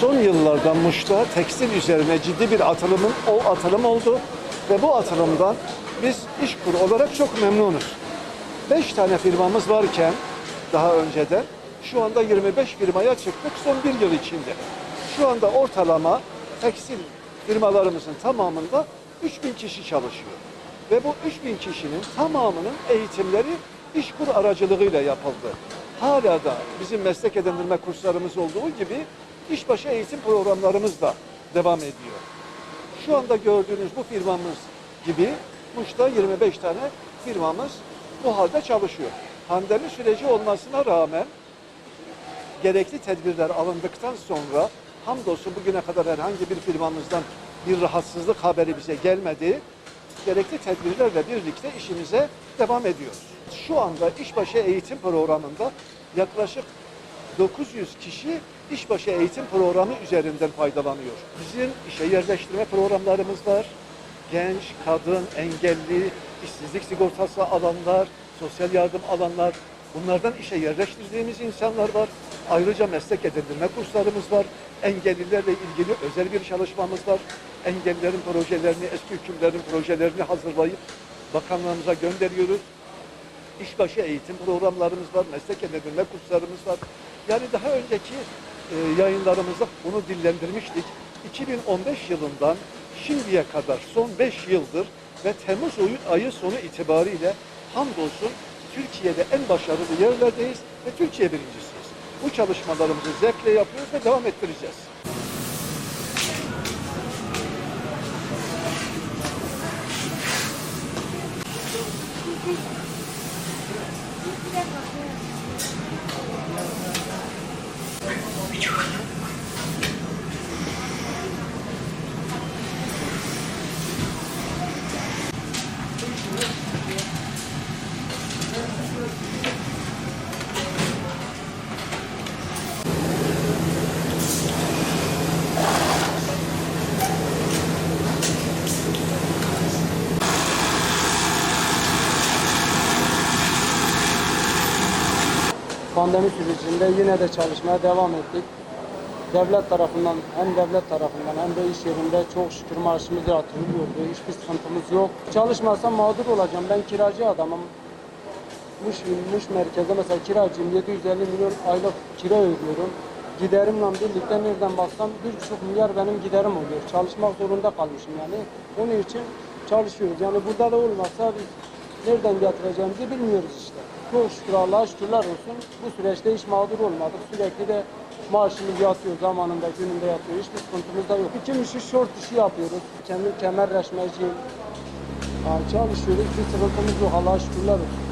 son yıllarda Muş'ta tekstil üzerine ciddi bir atılımın o atılım oldu ve bu atılımdan biz İşkur olarak çok memnunuz. 5 tane firmamız varken daha önceden şu anda 25 firmaya çıktık son bir yıl içinde. Şu anda ortalama tekstil firmalarımızın tamamında 3000 kişi çalışıyor. Ve bu 3000 kişinin tamamının eğitimleri İşkur aracılığıyla yapıldı. Hala da bizim meslek edindirme kurslarımız olduğu gibi işbaşı eğitim programlarımız da devam ediyor. Şu anda gördüğünüz bu firmamız gibi Muş'ta 25 tane firmamız bu halde çalışıyor. Pandemi süreci olmasına rağmen gerekli tedbirler alındıktan sonra hamdolsun bugüne kadar herhangi bir firmamızdan bir rahatsızlık haberi bize gelmedi. Gerekli tedbirlerle birlikte işimize devam ediyoruz. Şu anda işbaşı eğitim programında yaklaşık 900 kişi işbaşı eğitim programı üzerinden faydalanıyor. Bizim işe yerleştirme programlarımız var. Genç, kadın, engelli, işsizlik sigortası alanlar, sosyal yardım alanlar, bunlardan işe yerleştirdiğimiz insanlar var. Ayrıca meslek edindirme kurslarımız var. Engellilerle ilgili özel bir çalışmamız var. Engellilerin projelerini, eski hükümlerin projelerini hazırlayıp bakanlığımıza gönderiyoruz. İşbaşı eğitim programlarımız var, meslek edindirme kurslarımız var. Yani daha önceki e, yayınlarımızda bunu dillendirmiştik. 2015 yılından şimdiye kadar son 5 yıldır ve Temmuz ayı, sonu itibariyle hamdolsun Türkiye'de en başarılı yerlerdeyiz ve Türkiye birincisiyiz. Bu çalışmalarımızı zevkle yapıyoruz ve devam ettireceğiz. Pandemi sürecinde yine de çalışmaya devam ettik. Devlet tarafından hem devlet tarafından hem de iş yerinde çok şükür maaşımız yatırılıyordu. Hiçbir sıkıntımız yok. Çalışmasam mağdur olacağım. Ben kiracı adamım. Muş, Muş merkezde mesela kiracıyım. 750 milyon aylık kira ödüyorum. Giderimle birlikte nereden baksam 1,5 milyar benim giderim oluyor. Çalışmak zorunda kalmışım yani. Onun için çalışıyoruz. Yani burada da olmazsa biz nereden getireceğimizi bilmiyoruz işte. Çok şükür Allah'a şükürler olsun. Bu süreçte hiç mağdur olmadık. Sürekli de maaşımız yatıyor zamanında, gününde yatıyor. Hiçbir sıkıntımız da yok. İki işi şort işi yapıyoruz. Kendim kemer reşmeciyim. Yani çalışıyoruz. Bir sıkıntımız yok. Allah'a şükürler olsun.